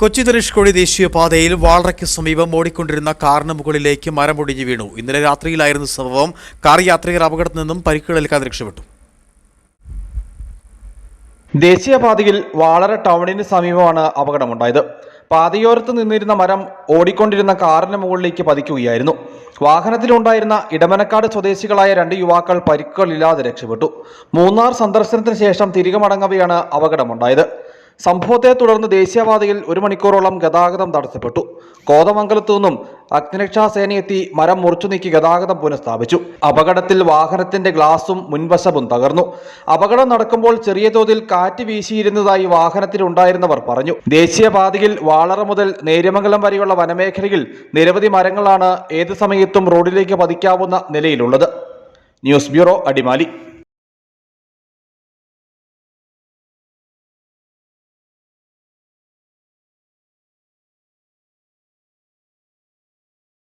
കൊച്ചി ധനുഷ്കോടി ദേശീയപാതയിൽ വാളറയ്ക്ക് സമീപം ഓടിക്കൊണ്ടിരുന്ന കാറിന് മുകളിലേക്ക് മരം ഒടിഞ്ഞു വീണു. ഇന്നലെ രാത്രിയിലായിരുന്നു സംഭവം. കാർ യാത്രികർ അപകടത്തിൽ നിന്നും പരിക്കുകളേൽക്കാതെ രക്ഷപ്പെട്ടു. ദേശീയപാതയിൽ വാളറ ടൗണിന് സമീപമാണ് അപകടമുണ്ടായത്. പാതയോരത്ത് നിന്നിരുന്ന മരം ഓടിക്കൊണ്ടിരുന്ന കാറിന് മുകളിലേക്ക് പതിക്കുകയായിരുന്നു. വാഹനത്തിലുണ്ടായിരുന്ന ഇടമനക്കാട് സ്വദേശികളായ രണ്ട് യുവാക്കൾ പരിക്കുകളില്ലാതെ രക്ഷപ്പെട്ടു. മൂന്നാർ സന്ദർശനത്തിന് ശേഷം തിരികെ മടങ്ങവെയാണ് അപകടമുണ്ടായത്. സംഭവത്തെ തുടർന്ന് ദേശീയപാതയിൽ ഒരു മണിക്കൂറോളം ഗതാഗതം തടസ്സപ്പെട്ടു. കോതമംഗലത്തു നിന്നും അഗ്നിരക്ഷാ സേനയെത്തി മരം മുറിച്ചു നീക്കി ഗതാഗതം പുനഃസ്ഥാപിച്ചു. അപകടത്തിൽ വാഹനത്തിന്റെ ഗ്ലാസും മുൻവശവും തകർന്നു. അപകടം നടക്കുമ്പോൾ ചെറിയ തോതിൽ കാറ്റ് വീശിയിരുന്നതായി വാഹനത്തിലുണ്ടായിരുന്നവർ പറഞ്ഞു. ദേശീയപാതയിൽ വാളറ മുതൽ നേര്യമംഗലം വരെയുള്ള വനമേഖലയിൽ നിരവധി മരങ്ങളാണ് ഏത് സമയത്തും റോഡിലേക്ക് പതിക്കാവുന്ന നിലയിലുള്ളത്. News bureau Adimali.